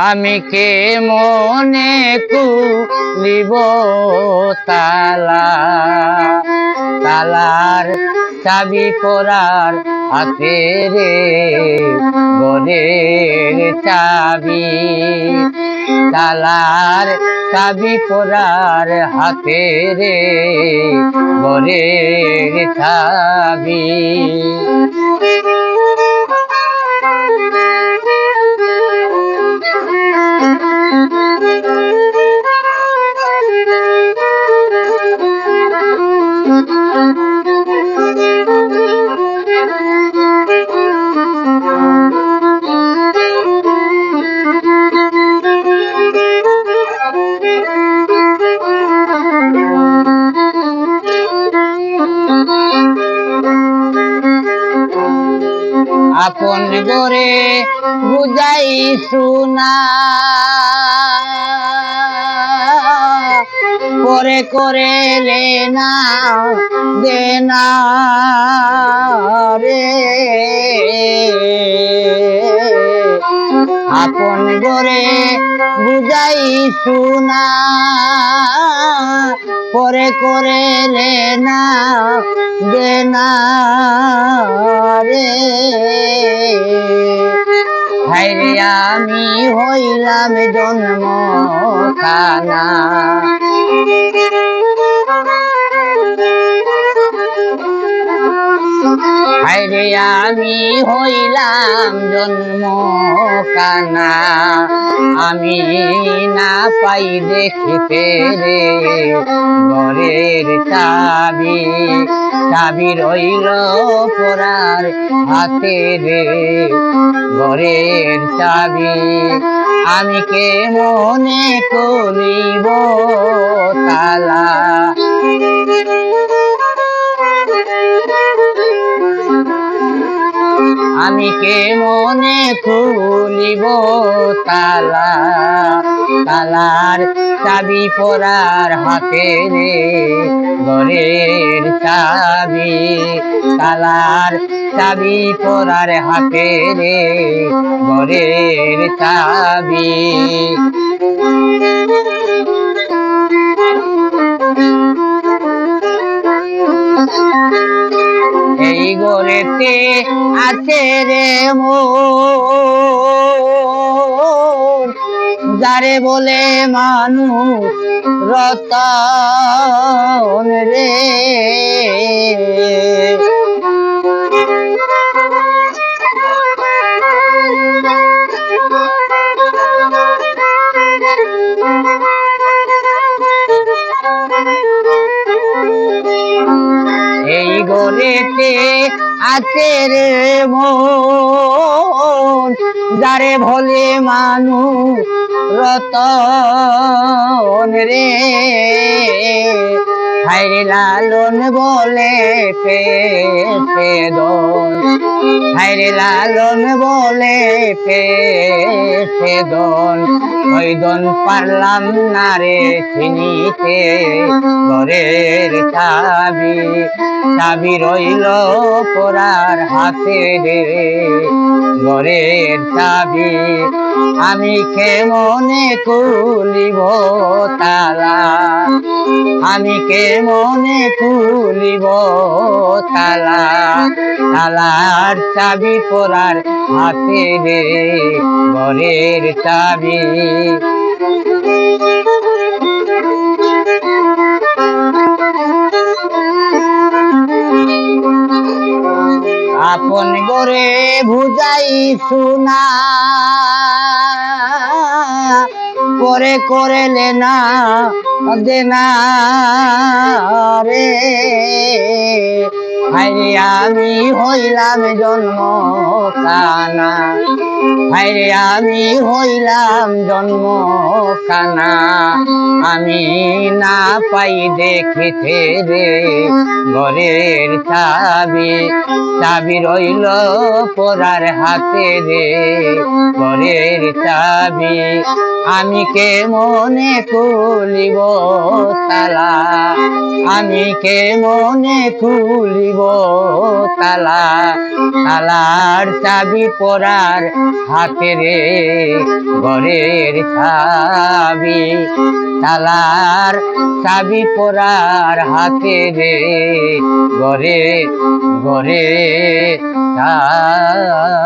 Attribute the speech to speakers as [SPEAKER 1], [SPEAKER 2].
[SPEAKER 1] আমি কে মনে কু কুলিব তালা? তালার চাবি পরার হাতে রে গরের চাবি। তালার চাবি পরার হাতে রে গরের চাবি। আপন করে বুঝাই শুনা। পরে করে রে না দে রে আপন করে বুঝাই শুনা পরে করে রে না দে রে আমি হইলাম জন্ম খানা হাইরে আমি হইলাম জন্ম কানা আমি না পাই দেখিতে রে। ঘরের চাবি চাবি রইল পরার হাতে রে। ঘরের চাবি, আমি কে মনে করিব? তালা কে মনে খুলিব তালা। তালার চাবি পরার হাতে রে, ঘরের চাবি। তালার চাবি পরার হাতে রে, ঘরের চাবি। এই গড়েতে আছে মোর যারে বলে মানুষ রতন রে। এই গড়েতে আছে রে মন যারে ভোলে মানুষ রতন রে। হাইরে লালন বলে পেতে দন হাইরে লালন বলে দন ওই দন পারলাম না রে চিনিতে ঘরের চাবি চাবি রইল পরার হাতে রে। ঘরের চাবি আমি কে মনে কুলিব তালা? আমি কে মনে কুলিব তালা তালার চাবি পরার হাতে রে ঘরের চাবি। আপন গরে বুঝাই শুনা পরে করেলে না দেনা রে। হাইরে আমি হইলাম জন্ম কানা হাইরে আমি হইলাম জন্ম কানা আমি না পাই দেখিতে রে ঘরের চাবি। চাবি রইল পরার হাতে রে ঘরের চাবি। আমি কে মনে খুলিব তালা? আমি কে মনে খুলিব তালা, তালার চাবি পরার হাতে রে, ঘরের চাবি। তালার চাবি পরার হাতে রে, ঘরে ঘরে চাবি।